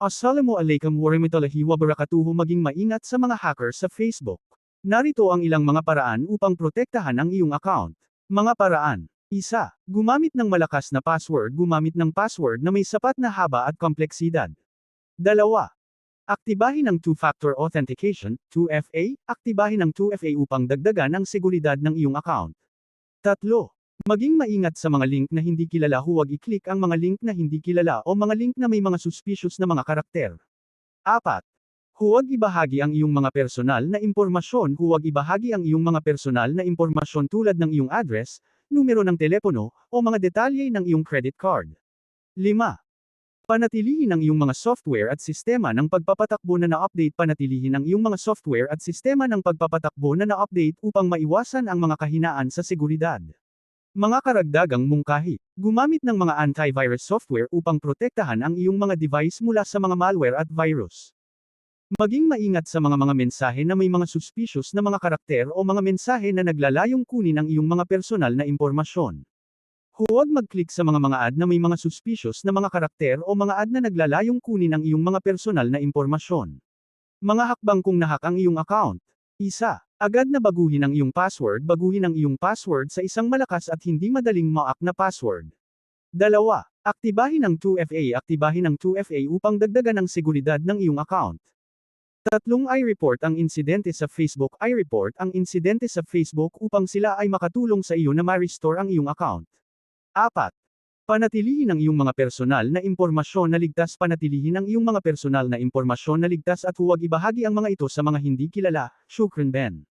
Assalamu alaikum warahmatullahi wabarakatuh maging maingat sa mga hacker sa Facebook. Narito ang ilang mga paraan upang protektahan ang iyong account. Mga paraan. Isa, gumamit ng malakas na password Gumamit ng password na may sapat na haba at kompleksidad. Dalawa. Aktibahin ang two-factor authentication, 2FA, aktibahin ang 2FA upang dagdagan ang seguridad ng iyong account. Tatlo. Maging maingat sa mga link na hindi kilala huwag i-click ang mga link na hindi kilala o mga link na may mga suspicious na mga karakter. Apat. Huwag ibahagi ang iyong mga personal na impormasyon Huwag ibahagi ang iyong mga personal na impormasyon tulad ng iyong address, numero ng telepono, o mga detalye ng iyong credit card. 5. Panatilihin ang iyong mga software at sistema ng pagpapatakbo na na-update Panatilihin ang iyong mga software at sistema ng pagpapatakbo na na-update upang maiwasan ang mga kahinaan sa seguridad. Mga karagdagang mungkahi. Gumamit ng mga antivirus software upang protektahan ang iyong mga device mula sa mga malware at virus. Maging maingat sa mga mga mensahe na may mga suspicious na mga karakter o mga mensahe na naglalayong kunin ang iyong mga personal na impormasyon. Huwag mag-click sa mga mga ad na may mga suspicious na mga karakter o mga ad na naglalayong kunin ang iyong mga personal na impormasyon. Mga hakbang kung nahak ang iyong account. Isa, agad na baguhin ang iyong password Baguhin ang iyong password sa isang malakas at hindi madaling ma-hack na password. Dalawa, aktibahin ang 2FA Aktibahin ang 2FA upang dagdagan ang seguridad ng iyong account. Tatlong i-report ang insidente sa Facebook i-report ang insidente sa Facebook upang sila ay makatulong sa iyo na ma-restore ang iyong account. Apat. Panatilihin ang iyong mga personal na impormasyon na ligtas Panatilihin ang iyong mga personal na impormasyon na ligtas at huwag ibahagi ang mga ito sa mga hindi kilala, Shukran Ben.